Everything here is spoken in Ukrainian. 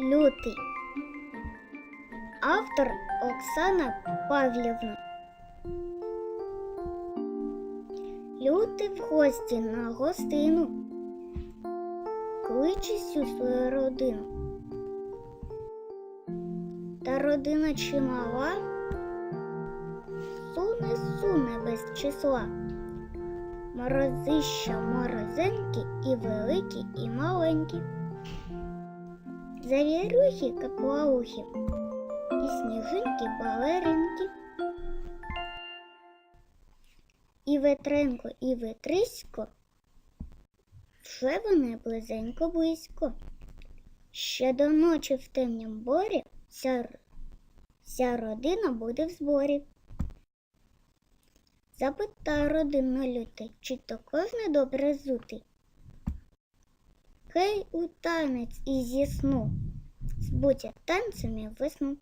Лютий. Автор Оксана Павлівна. Лютий в гості на гостину. Кличе всю свою родину. Та родина чимала, суне суне без числа. Морозища морозенькі і великі, і маленькі. Завірюхи каплаухи і сніжинки балеринки. І Ветренко, і Ветрисько вже вони близенько близько. Ще до ночі в темнім борі вся, вся родина буде в зборі. Запитай родину лютий, чи то кожний добре зутий. Хей у танець і зі сну, збуття танцами весну.